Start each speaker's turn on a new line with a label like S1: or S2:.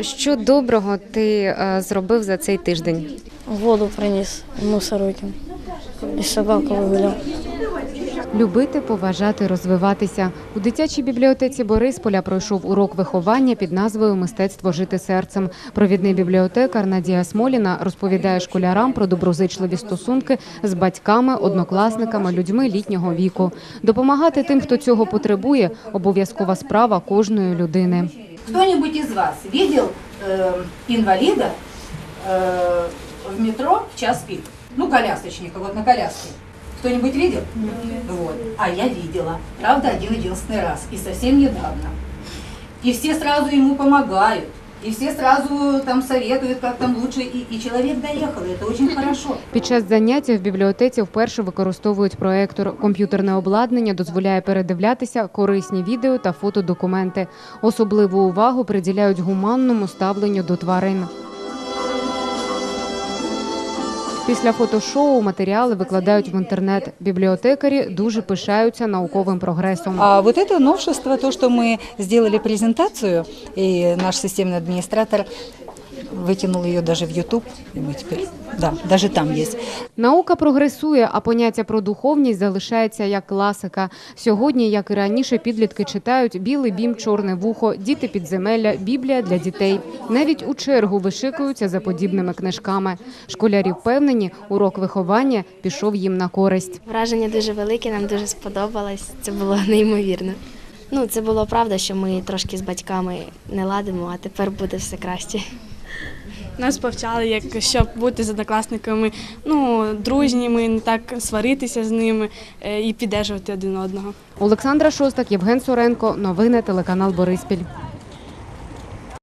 S1: Що доброго ти е, зробив за цей тиждень?
S2: Воду приніс мусор викинув. І собаку вигуляв.
S3: Любити, поважати, розвиватися. У дитячій бібліотеці Борисполя пройшов урок виховання під назвою Мистецтво жити серцем. Провідний бібліотекар Надія Смоліна розповідає школярам про доброзичливі стосунки з батьками, однокласниками, людьми літнього віку. Допомагати тим, хто цього потребує, обов'язкова справа кожної людини.
S4: Кто-нибудь из вас видел э, инвалида э, в метро в час пик? Ну, колясочника, вот на коляске. Кто-нибудь видел? Вот. А я видела. Правда, один единственный раз. И совсем недавно. И все сразу ему помогают. И все сразу там советуют, как там лучше. И, и человек доехал. И это очень хорошо.
S3: Під час заняття в бібліотеці вперше використовують проектор. Комп'ютерне обладнання дозволяє передивлятися корисні відео та фотодокументи. Особливу увагу приділяють гуманному ставленню до тварин. Після фотошоу матеріали викладають в інтернет. Бібліотекарі дуже пишаються науковим прогресом.
S5: А вот это новшество, то, что мы сделали презентацию, и наш системный администратор выкинул ее даже в YouTube, и мы теперь, да, даже там есть.
S3: Наука прогресує, а поняття про духовність залишається як класика. Сьогодні, як і раніше, підлітки читають білий бім, чорне вухо, діти підземелля, біблія для дітей. Навіть у чергу вишикуються за подібними книжками. Школярі впевнені, урок виховання пішов їм на користь.
S6: Враження дуже велике, нам дуже сподобалось. Це було неймовірно. Ну, це було правда, що ми трошки з батьками не ладимо, а тепер буде все краще.
S7: Нас повчали, як щоб бути з однокласниками ну, дружніми, не так сваритися з ними е, і піддержувати один одного.
S3: Олександра Шостак, Євген Суренко, Новини телеканал Бориспіль.